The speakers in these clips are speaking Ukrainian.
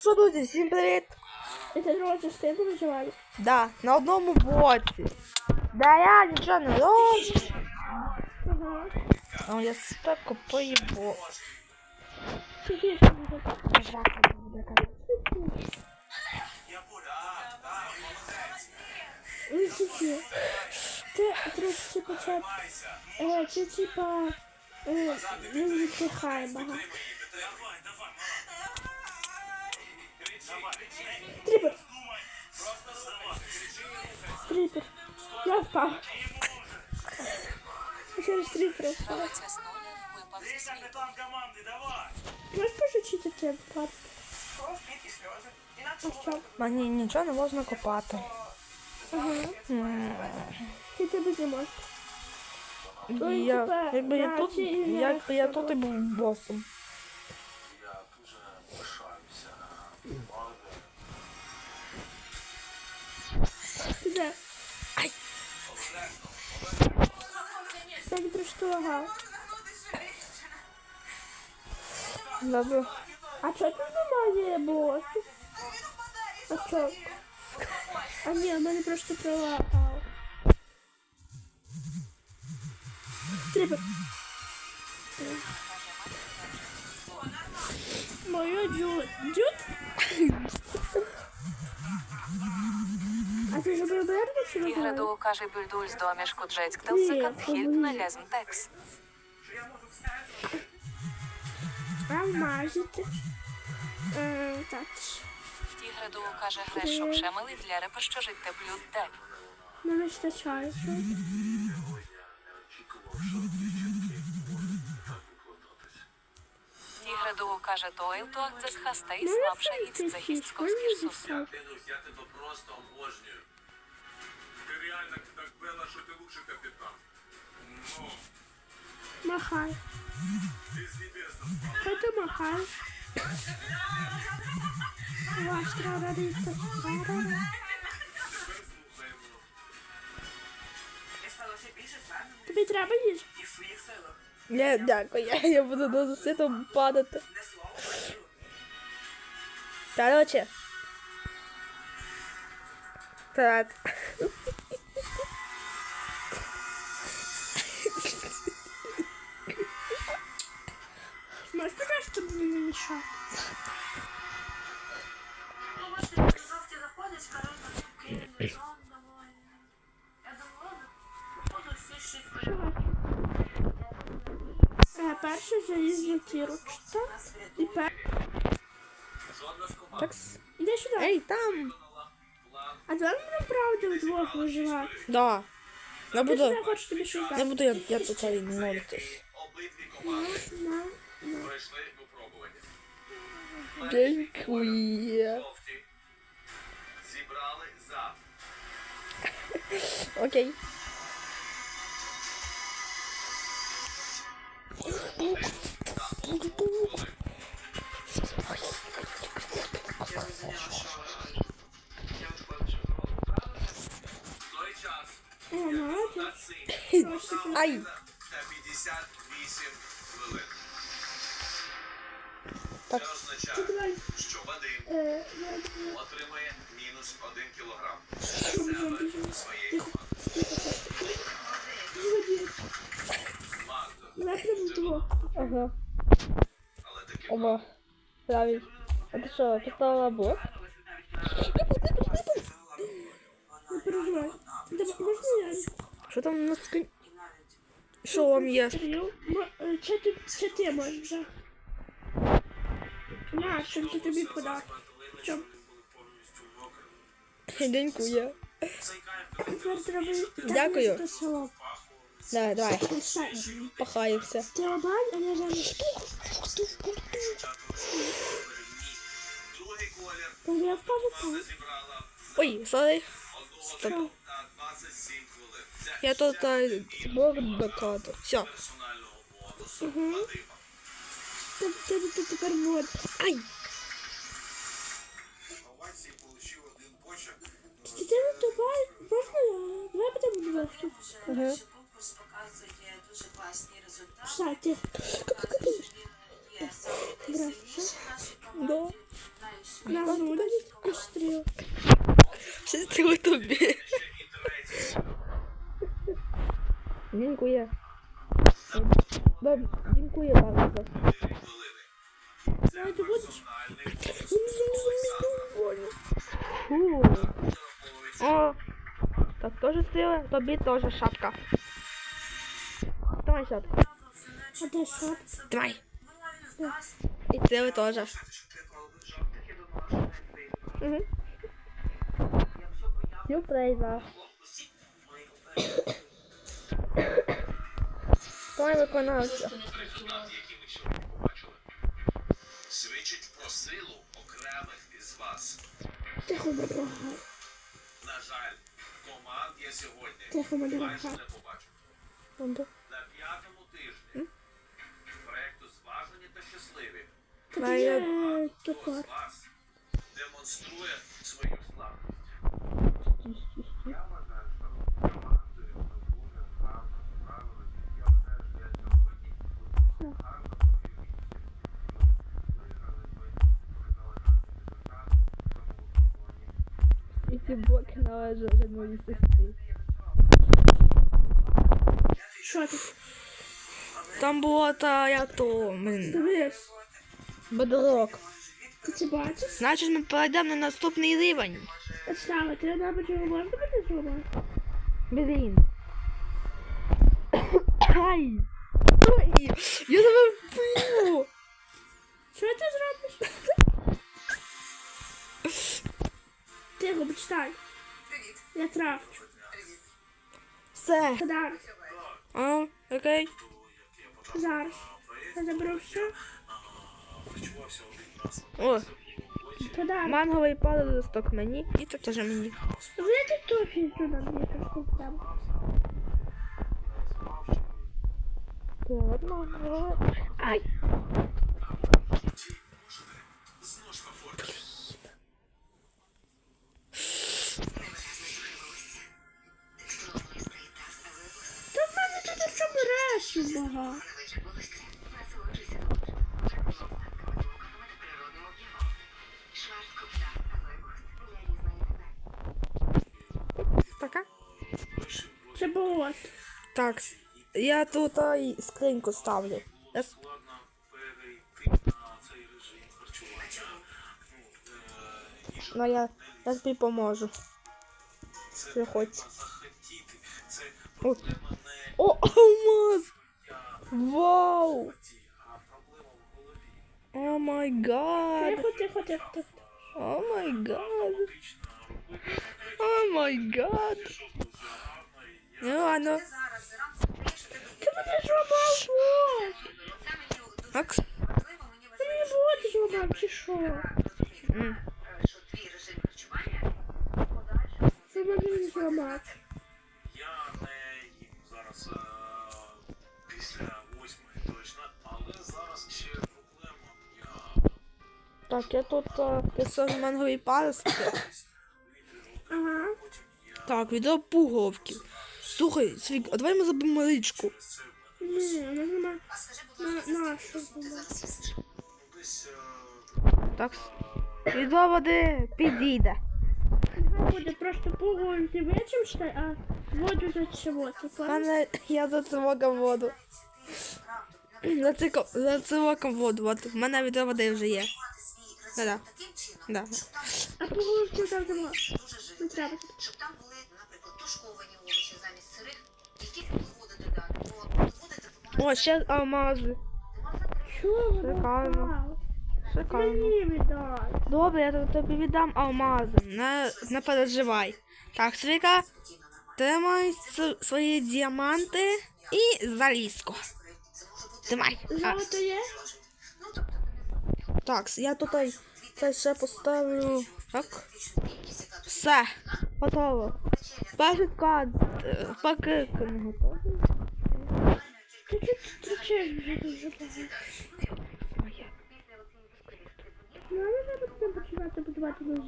Що, друзі, всім привіт! Ти друга частина виживає. Да, на одному боці. Да я нічого не роблю. Ага. Ну, я спеку поїбу. Ти трошки почав. Е, Це типа. е, Він віддихає багато. Трипер. Трипер. Я впав. Через трипер впав. Гравець весною випав зі світу. Можеш пошучити тебе впав? А що? Мені нічого не можна копати. Ага. М, Ти тебе не можеш. Ой, Я, типа, якби я да, тут, чи не якби я розкопав. тут і був босом. Так трошки ага. Добре. А чого тут немає босів? А чого? А ні, в мене просто пролагав. Трипер. Моє дюд. Дюд? А ти ж обережно чи не знаю? Каже бюльдуль з домішку Ні, Джецьктелсика це вхід на лезм текс. Промазати. Е, так. Іграду каже греш, щоб шемели для репа, що жить блюд де. Не вистачає. що? Іграду каже Дойл, то це схаста і Ну, слабша і це такий хістковський сус. я тебе просто обожнюю Ты реально так Белла, что ты лучший капитан. Ну, Махай. ты с небес Хай ти махай. Ваш трарариста. Тобі треба їсти? Я дякую, я, я буду до заситу падати. Короче. Так. показати, щоб мені не мішати? Е, Перше залізна кірочка. І пер... Так. с- Іди сюди. Ей, там. А давай ми правда вдвох виживати. Да. Я Я буду. сюди хочу тобі щось Я дати. буду, я, я тут і молитись. обидві команди На. На цей Ай. 58 хвилин. Так. Це означає, що Вадим Е, отримає мінус 1 кілограм для своєї команди. Магда, Давай. Ага. але таки Оба. Правильно. А ти що, поставила блок? Не переживай. Давай, можна я? Що там на скрін? Що вам є? Чи ти можеш На, щоб ти тобі подати. Щоб Дякую. тепер треба Дякую. Давай, давай. Пахаємося. Ти обань, а колір Та я впаду Ой, сорі. Стоп. на 27 хвилин. Це Я тут а, блок докладу. Все. ти тепер вот. Ай. Не тупай. Можна я? Давай будемо вдвох. Ага. Конкурс показує дуже класні результати. Все, ти. Показує, що він є в нашій тобі теж шапка. Давай шапку. А де що? Давай. І стили теж. Угу. Сюрприза. Той виконавця. Свідчить про силу окремих із вас. Тихо. На жаль, команд я сьогодні майже не побачив. На п'ятому тижні проекту зважені та щасливі. Хто з вас демонструє свою слабкість? Ці блоки належали моїй сестрі. Що ти? Там було та як то Дивись. бедрок. Ти це бачиш? Значить, ми перейдемо на наступний рівень. Слава, ти одна почала можна бути зробити? Блін. Ай! Ой, я тебе вб'ю! Що ти зробиш? Тихо, почитай. Я травчу. Все. Зараз. А, окей. Зараз. Я заберу все. О, Подарок. манговий листок мені, і це теж мені. Знаєте, тофі туди мені трошки треба. Ладно. Ай! Це. Так, я тут а, скриньку ставлю. Я. Ну, е, Ну, я, я тобі поможу. захотіти. Це О, О, алмаз! Вау! О май гад! Тихо, тихо, тихо. О май гад! О май гад! Дуже Ну тебе Ти мене Так. мені Ти мені вот зробив, чи що? Ти мене. Я не їм зараз е, після восьмої точно, але зараз ще проблема. Я Так, я тут писав мангові палець. Ага. Так, відео пуговків. Слухай, Свік, а давай ми забимо річку. Ні, ну нема. А скажи, будь ласка, На, на, що Так. Відео води підійде. Буде просто пугою ти вичимшся, а воду за чого? Мене я за цивоком воду. За циком, за цивоком воду. От в мене відео води вже є. Чином, Да. А пугою ти там дуже Не треба. О, ще алмази. Чого Шикарно. Шикарно. Мені віддай. Добре, я тобі віддам алмази. Не, не переживай. Так, Свіка, тримай свої діаманти і залізку. Тримай. А, Золото є? Так, я тут це ще поставлю. Так. Все, готово. Перший склад е, поки не готовий. Ти чуть стрічеш вже дуже багато. Своє. Ну, але треба починати будувати ножі.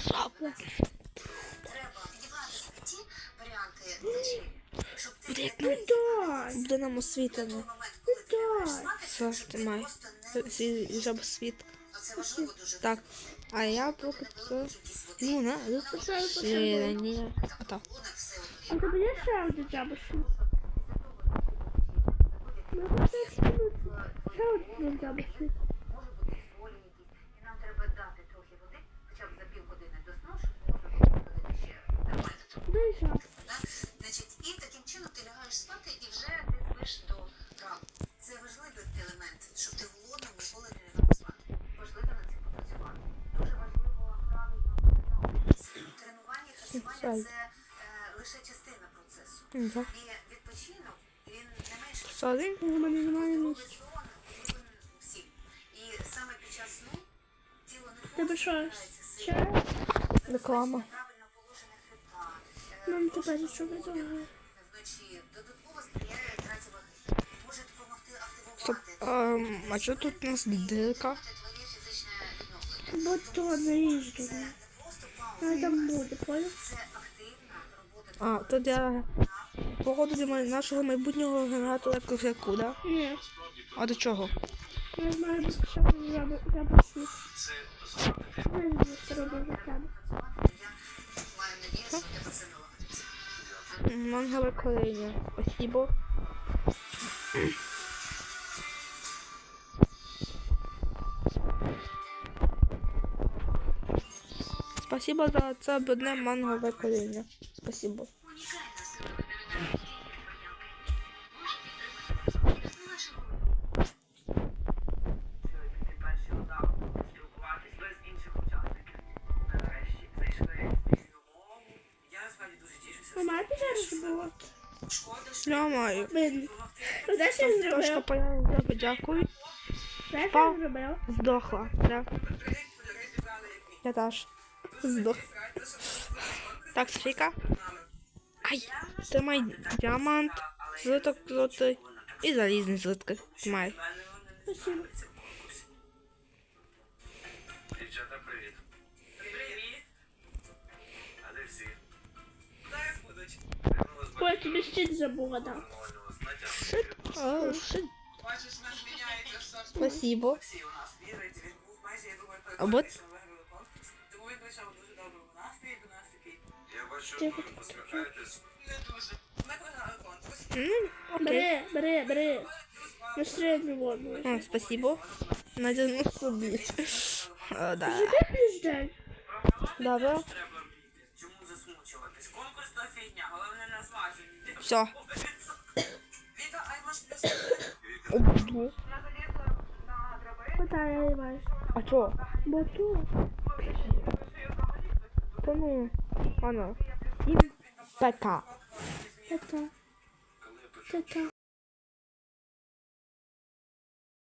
Що? Треба підібрати ті варіанти вечері, щоб ти Буде як в той Віддай. Буде нам освітлено. момент, коли ти Віддай. будеш Все, ти тримай. просто не Свій жаб світ. А. Так. А я поки води. Ну, не, Почаю потребувати. розпочинення. Так. Було на все одно. А тебе є ще один? Ну, Значить, і таким чином ти лягаєш спати і вже ти спиш до ранку. Це важливий елемент, щоб ти голодним ніколи не лягав спати. Важливо над цим попрацювати. Дуже важливо правильно. Тренування і харчування це е, лише частина процесу. І Сорі. У мене немає місця. Тебе що, ще? Реклама. Нам тепер що допомогти Стоп. Ем, а що тут у нас дирка? Бо то просто Ну, там буде, понял? А, то для погоди для нашого майбутнього генератора кругляку, да? Ні. А до чого? Я знаю, тебе. працювати. Я надію, що тебе. Мангове коріння. Спасибо. Спасибо за це одне мангове коріння. Спасибо. Ви маєте зараз було? Я маю. Видно. Появилася, дякую. Пав. він? Здохла. Да. Я теж. Здох. Так, Софійка. Ай, тримай діамант, злиток золотий і залізний злитки. Тримай. Спасибо. Дівчата, привіт. Привіт. А де всі? Зараз будуть. Вернулась Ой, тобі щит забула, да. нормального з натягом. О, шит. Бачиш, у нас міняється все. Спасибо. Всі у нас вірить, він був майже, я думаю, А от- переконаний, що виграли конкурс. Тому він прийшов Ну, окей. Бери, бери, бери. На середню воду. О, спасибо. Надягну собі. О, да. Де піздень? Добре. Треба вміти. Чому засмучуватись? Конкурс то фігня, головне не зважені. Все. Віка, ай ваш плюс. Обду. Вона залізла на драбину. Питаю, Іван. А чо? Бо тут. Ну. І ПК. Це та. Це та.